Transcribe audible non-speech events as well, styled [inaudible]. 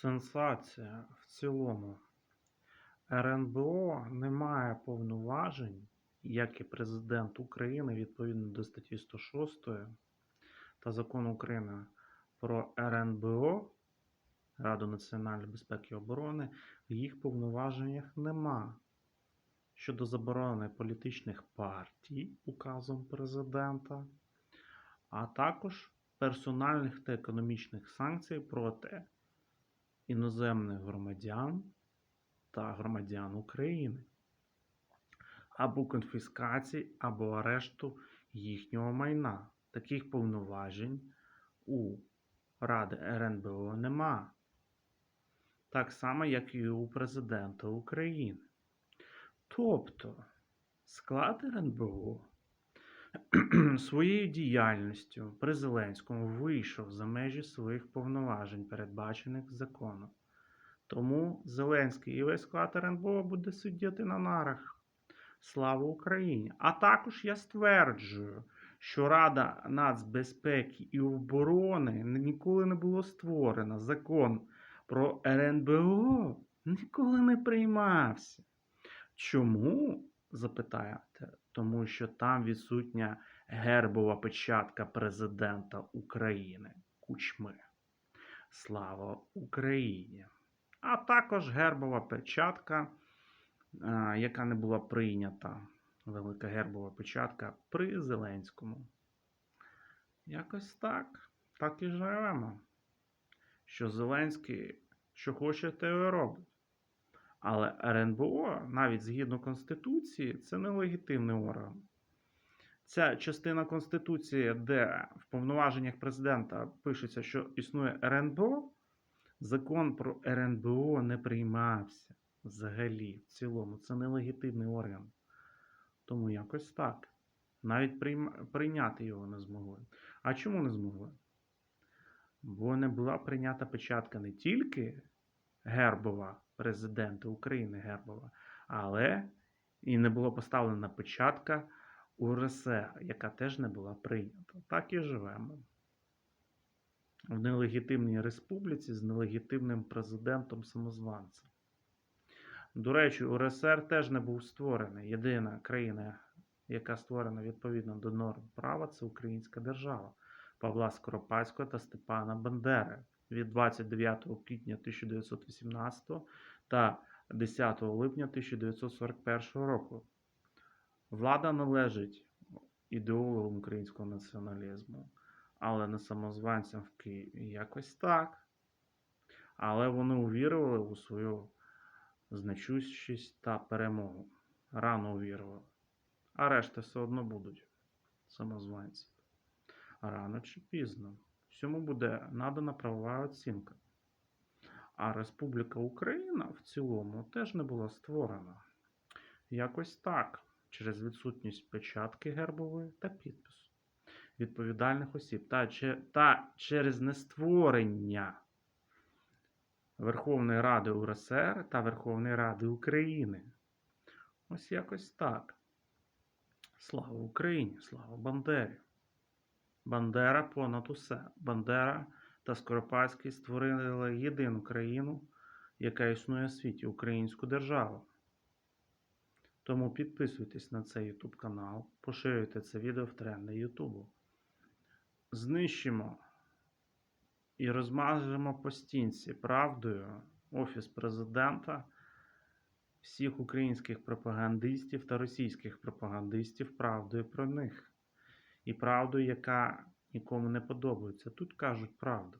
Сенсація в цілому. РНБО не має повноважень, як і президент України відповідно до статті 106 та закону України про РНБО, Раду національної безпеки і оборони, в їх повноваженнях нема. Щодо заборони політичних партій указом президента, а також персональних та економічних санкцій проти іноземних громадян та громадян України або конфіскації, або арешту їхнього майна. Таких повноважень у Ради РНБО нема. Так само, як і у президента України. Тобто склад РНБО [clears throat] своєю діяльністю при Зеленському вийшов за межі своїх повноважень, передбачених законом. Тому Зеленський і весь склад РНБО буде сидіти на нарах. Слава Україні! А також я стверджую, що Рада нацбезпеки і оборони ніколи не було створена. Закон про РНБО ніколи не приймався. Чому? Запитаєте? Тому що там відсутня гербова печатка президента України Кучми. Слава Україні! А також гербова печатка, е, яка не була прийнята, велика гербова печатка при Зеленському. Якось так. Так і живемо. Що Зеленський, що хоче, те і робить. Але РНБО, навіть згідно Конституції, це нелегітимний орган. Ця частина Конституції, де в повноваженнях президента пишеться, що існує РНБО, закон про РНБО не приймався взагалі в цілому. Це нелегітимний орган. Тому якось так. Навіть прийняти його не змогли. А чому не змогли? Бо не була прийнята печатка не тільки гербова президента України гербова, але і не була поставлена печатка УРСР, яка теж не була прийнята. Так і живемо. В нелегітимній республіці з нелегітимним президентом самозванцем. До речі, УРСР теж не був створений. Єдина країна, яка створена відповідно до норм права, це Українська держава Павла Скоропадського та Степана Бандери від 29 квітня 1918 та 10 липня 1941 року. Влада належить ідеологам українського націоналізму, але не самозванцям в Києві. Якось так. Але вони увірували у свою значущість та перемогу. Рано увірували. А решта все одно будуть самозванці. Рано чи пізно. Всьому буде надана правова оцінка. А Республіка Україна в цілому теж не була створена. Якось так, через відсутність печатки гербової та підпису відповідальних осіб та, та через нестворення Верховної Ради УРСР та Верховної Ради України. Ось якось так. Слава Україні! Слава Бандері! Бандера понад усе. Бандера та Скоропадський створили єдину країну, яка існує в світі українську державу. Тому підписуйтесь на цей YouTube канал, поширюйте це відео в тренди YouTube. Знищимо і розмажемо по стінці правдою Офіс президента, всіх українських пропагандистів та російських пропагандистів правдою про них і правду, яка нікому не подобається. Тут кажуть правду.